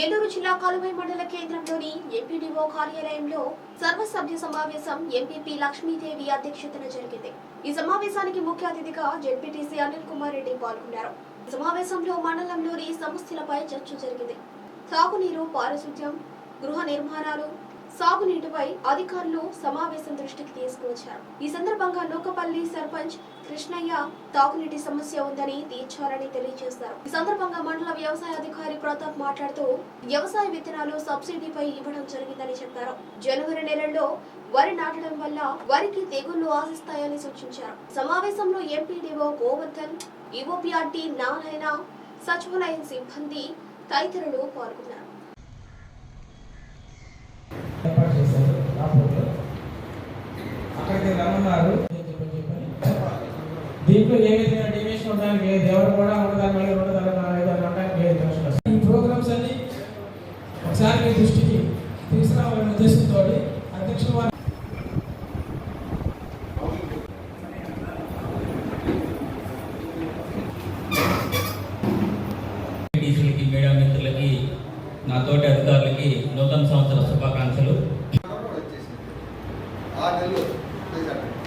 నెల్లూరు జిల్లా కాలువై మండల కేంద్రంలోని ఎంపీడీఓ కార్యాలయంలో సర్వసభ్య సమావేశం ఎంపీపీ లక్ష్మీదేవి అధ్యక్షతన జరిగింది. ఈ సమావేశానికి ముఖ్య అతిథిగా జెడ్పీటీసీ అనిల్ కుమార్ రెడ్డి పాల్గొన్నారు. ఈ సమావేశంలో మండలంలోని సమస్యలపై చర్చ జరిగింది. తాగునీరు పారిశుద్ధ్యం గృహ నిర్మాణాలు సాగునీటిపై అధికారులు సమావేశం దృష్టికి తీసుకువచ్చారు. ఈ సందర్భంగా లోకపల్లి సర్పంచ్ కృష్ణయ్య తాగునీటి సమస్య ఉందని తీర్చాలని తెలియజేశారు. ఈ సందర్భంగా మండల వ్యవసాయ అధికారి ప్రతాప్ మాట్లాడుతూ వ్యవసాయ విత్తనాలు సబ్సిడీపై ఇవ్వడం జరిగిందని చెప్పారు. జనవరి నెలలో వరి నాటడం వల్ల వరికి తెగుళ్ళు ఆశిస్తాయని సూచించారు. సమావేశంలో ఎంపీడీఓ గోవర్ధన్ ఈఓపీఆర్టీ నారాయణ సచివాలయం సిబ్బంది తదితరులు పాల్గొన్నారు. అయితే రమ్మన్నారు. దీంట్లో ఏ విధంగా డివియేషన్ ఉండడానికి లేదు. ఎవరు కూడా ఉండదని మళ్ళీ ఉండదని అనడానికి లేదు ఈ ప్రోగ్రామ్స్ అన్ని ఒకసారి మీ దృష్టికి తీసుకురావాలనే ఉద్దేశంతో అధ్యక్షుల వారు మిత్రులకి నా తోటి అధికారులకి నూతన సంవత్సర శుభాకాంక్షలు. হয়ে যাবে